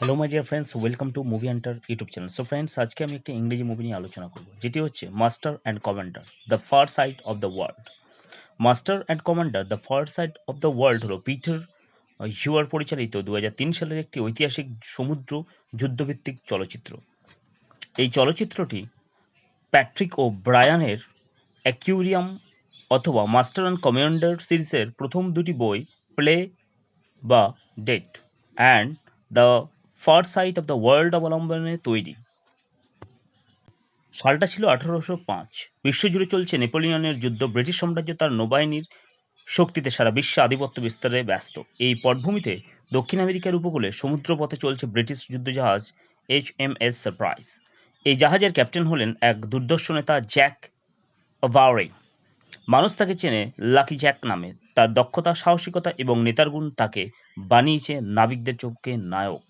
Hello my dear friends welcome to movie hunter YouTube channel so friends আজকে আমি একটি ইংরেজি মুভি নিয়ে আলোচনা করব। যেটি হচ্ছে master and commander the far side of the world master and commander the far side of the world হলো পিটার হিউয়ার পরিচালিত দু হাজার তিন সালের একটি ঐতিহাসিক সমুদ্র যুদ্ধভিত্তিক চলচ্চিত্র। এই চলচ্চিত্রটি প্যাট্রিক ও ব্রায়ানের অ্যাকিউরিয়াম অথবা মাস্টার অ্যান্ড কমান্ডার সিরিজের প্রথম দুটি বই প্লে বা date and the far side of the world অবলম্বনে তৈরি। সালটা ছিল আঠারোশো পাঁচ। বিশ্বজুড়ে চলছে নেপোলিয়নের যুদ্ধ। ব্রিটিশ সাম্রাজ্য তার নৌবাহিনীর শক্তিতে সারা বিশ্বে আধিপত্য বিস্তারে ব্যস্ত। এই পটভূমিতে দক্ষিণ আমেরিকার উপকূলে সমুদ্রপথে চলছে ব্রিটিশ যুদ্ধজাহাজ এইচ এম এস সারপ্রাইজ। এই জাহাজের ক্যাপ্টেন হলেন এক দুর্দর্শ নেতা জ্যাক ভাওরে। মানুষ তাকে চেনে লাকি জ্যাক নামে। তার দক্ষতা, সাহসিকতা এবং নেতার গুণ তাকে বানিয়েছে নাবিকদের চোখকে নায়ক।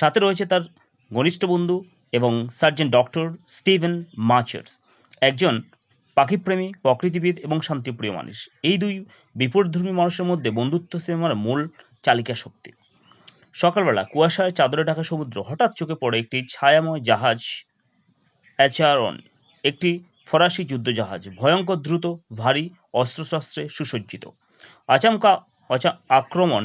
সাথে রয়েছে তার ঘনিষ্ঠ বন্ধু এবং সার্জেন্ট ডক্টর স্টিভেন মাচার্স একজন পাখিপ্রেমী, প্রকৃতিবিদ এবং শান্তিপ্রিয় মানুষ। এই দুই বিপরীতধর্মী মানুষের মধ্যে বন্ধুত্ব সিনেমার মূল চালিকা শক্তি। সকালবেলা কুয়াশায় চাদরে ঢাকা সমুদ্র হঠাৎ চোখে পড়ে একটি ছায়াময় জাহাজ অ্যাচারন একটি ফরাসি যুদ্ধজাহাজ। ভয়ঙ্কর, দ্রুত, ভারী, অস্ত্রশস্ত্রে সুসজ্জিত। আচমকা আক্রমণ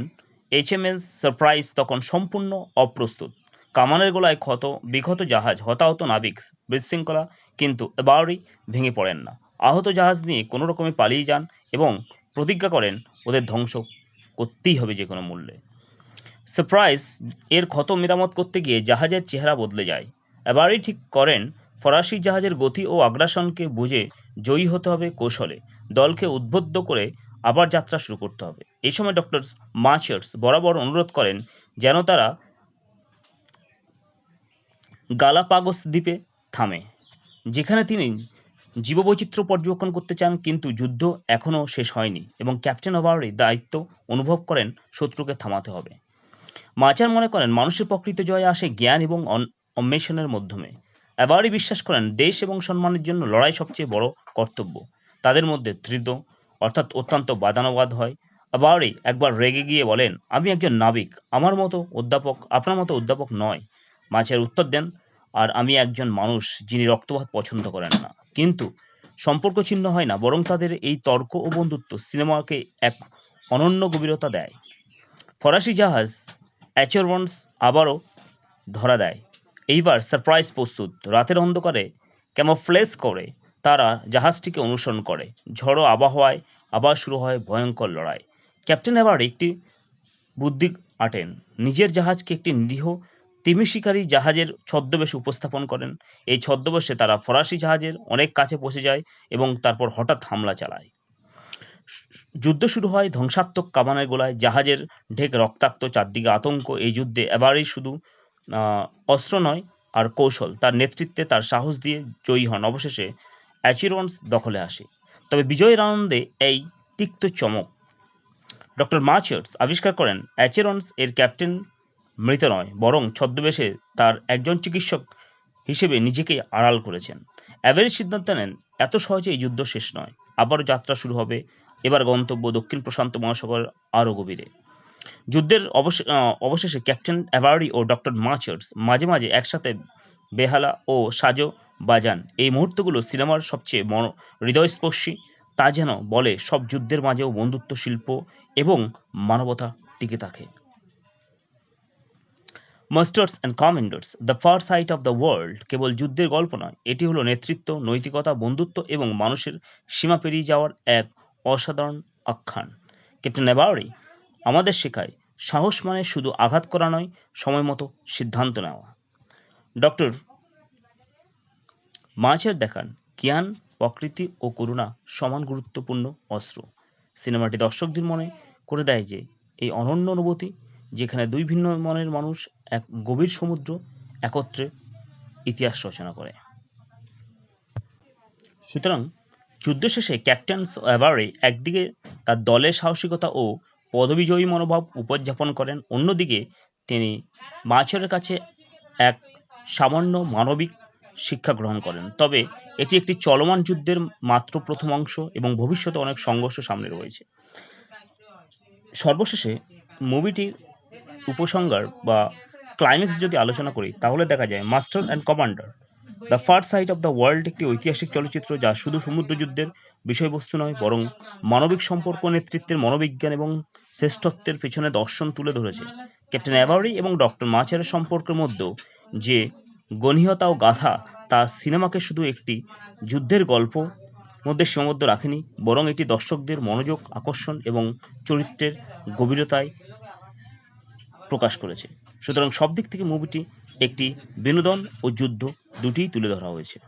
এইচএমএস সারপ্রাইজ তখন সম্পূর্ণ অপ্রস্তুত। কামানের গোলায় ক্ষত, বিক্ষত জাহাজ, হতাহত নাবিক বিশৃঙ্খলা, কিন্তু এবারই ভেঙে পড়েন না। আহত জাহাজ নিয়ে কোনো রকমে পালিয়ে যান এবং প্রতিজ্ঞা করেন, ওদের ধ্বংস করতেই হবে যে কোনো মূল্যে। সারপ্রাইজ এর ক্ষত মেরামত করতে গিয়ে জাহাজের চেহারা বদলে যায়। এবারই ঠিক করেন, ফরাসি জাহাজের গতি ও আগ্রাসনকে বুঝে জয়ী হতে হবে কৌশলে। দলকে উদ্বুদ্ধ করে আবার যাত্রা শুরু করতে হবে। এই সময় ডক্টর মাচার্স বরাবর অনুরোধ করেন যেন তারা গালাপাগোস দ্বীপে থামে, যেখানে তিনি জীববৈচিত্র্য পর্যবেক্ষণ করতে চান, কিন্তু যুদ্ধ এখনও শেষ হয়নি এবং ক্যাপ্টেন ওভারের দায়িত্ব অনুভব করেন শত্রুকে থামাতে হবে। মাচার মনে করেন, মানুষের প্রকৃত জয় আসে জ্ঞান এবং অন্বেষণের মাধ্যমে। এবারই বিশ্বাস করেন, দেশ এবং সম্মানের জন্য লড়াই সবচেয়ে বড় কর্তব্য। তাদের মধ্যে ধৃত অর্থাৎ অত্যন্ত বাদানুবাদ হয়। আবারই একবার রেগে গিয়ে বলেন, আমি একজন নাবিক, আমার মতো অধ্যাপক, আপনার মতো অধ্যাপক নয়। মাছের উত্তর দেন, আর আমি একজন মানুষ যিনি রক্তপাত পছন্দ করেন না। কিন্তু সম্পর্ক ছিন্ন হয় না, বরং তাদের এই তর্ক ও বন্ধুত্ব সিনেমাকে এক অনন্য গভীরতা দেয়। ফরাসি জাহাজ অ্যাচরবন্স আবারও ধরা দেয়। এইবার সারপ্রাইজ প্রস্তুত। রাতের অন্ধকারে ক্যামোফ্লেস করে, তারা জাহাজটিকে অনুসরণ করে। ঝড়ো আবহাওয়ায় আবার শুরু হয় ভয়ঙ্কর লড়াই। ক্যাপ্টেন এবার একটি বুদ্ধি আটেন। নিজের জাহাজকে একটি নিরীহ তিমি শিকারী জাহাজের ছদ্মবেশে উপস্থাপন করেন। এই ছদ্মবেশে তারা ফরাসি জাহাজের অনেক কাছে পৌঁছে যায় এবং তারপর হঠাৎ হামলা চালায়। যুদ্ধ শুরু হয় ধ্বংসাত্মক কামানের গোলায়। জাহাজের ঢেক রক্তাক্ত, চারদিকে আতঙ্ক। এই যুদ্ধে এবারেই শুধু অস্ত্র নয় আর কৌশল তার নেতৃত্বে তার সাহস দিয়ে জয়ী হন। অবশেষে অ্যাচিরন্স দখলে আসে। তবে বিজয়ের আনন্দে এই তিক্ত চমক। ডক্টর মাচার্স আবিষ্কার করেন, অ্যাচেরন্স এর ক্যাপ্টেন মৃত নয়, বরং ছদ্মবেশে তার একজন চিকিৎসক হিসেবে নিজেকে আড়াল করেছেন। অ্যাভারেজ সিদ্ধান্ত নেন, এত সহজে এই যুদ্ধ শেষ নয়। আবারও যাত্রা শুরু হবে। এবার গন্তব্য দক্ষিণ প্রশান্ত মহাসাগর আরও গভীরে। যুদ্ধের অবশ- অবশেষে ক্যাপ্টেন অ্যাভারি ও ডক্টর মাচার্স মাঝে মাঝে একসাথে বেহালা ও সাজো বাজান। এই মুহূর্তগুলো সিনেমার সবচেয়ে মন হৃদয়স্পর্শী, তা যেন বলে সব যুদ্ধের মাঝেও বন্ধুত্ব, শিল্প এবং মানবতা টিকে থাকে। Masters and commanders, the far side of the world কেবল যুদ্ধের গল্প নয়, এটি হলো নেতৃত্ব, নৈতিকতা, বন্ধুত্ব এবং মানুষের সীমা পেরিয়ে যাওয়ার এক অসাধারণ আখ্যান। ক্যাপ্টেন নেভারি আমাদের শেখায়, সাহস মানে শুধু আঘাত করা নয়, সময় মতো সিদ্ধান্ত নেওয়া। ডক্টর মাছের দেখান, জ্ঞান, প্রকৃতি ও করুণা সমান গুরুত্বপূর্ণ অস্ত্র। সিনেমাটি দর্শকদের মনে করে দেয় যে, এই অনন্য অনুভূতি, যেখানে দুই ভিন্ন মনের মানুষ এক গভীর সমুদ্র একত্রে ইতিহাস রচনা করে। সুতরাং, যুদ্ধ শেষে ক্যাপ্টেন এভারে একদিকে তার দলের সাহসিকতা ও পদবিজয়ী মনোভাব উপযাপন করেন। অন্যদিকে তিনি মাছের কাছে এক সামান্য মানবিক শিক্ষা গ্রহণ করেন। তবে এটি একটি চলমান যুদ্ধের মাত্র প্রথম অংশ এবং ভবিষ্যতে অনেক সংঘর্ষ সামনে রয়েছে। সর্বশেষে মুভিটির উপসংহার বা ক্লাইম্যাক্স যদি আলোচনা করি, তাহলে দেখা যায় master and commander, the first side of the world একটি ঐতিহাসিক চলচ্চিত্র যা শুধু সমুদ্রযুদ্ধের বিষয়বস্তু নয়, বরং মানবিক সম্পর্ক, নেতৃত্বের মনোবিজ্ঞান এবং শ্রেষ্ঠত্বের পেছনে দর্শন তুলে ধরেছে ক্যাপ্টেন অ্যাভারি এবং ডক্টর মাচারের সম্পর্কের মধ্যেও যে গণীয়তা ও গাথা তা সিনেমাকে শুধু একটি যুদ্ধের গল্প মধ্যে সীমাবদ্ধ রাখেনি, বরং এটি দর্শকদের মনোযোগ, আকর্ষণ এবং চরিত্রের গভীরতায় প্রকাশ করেছে। সুতরাং সব দিক থেকে মুভিটি একটি বিনোদন ও যুদ্ধ দুটিই তুলে ধরা হয়েছে।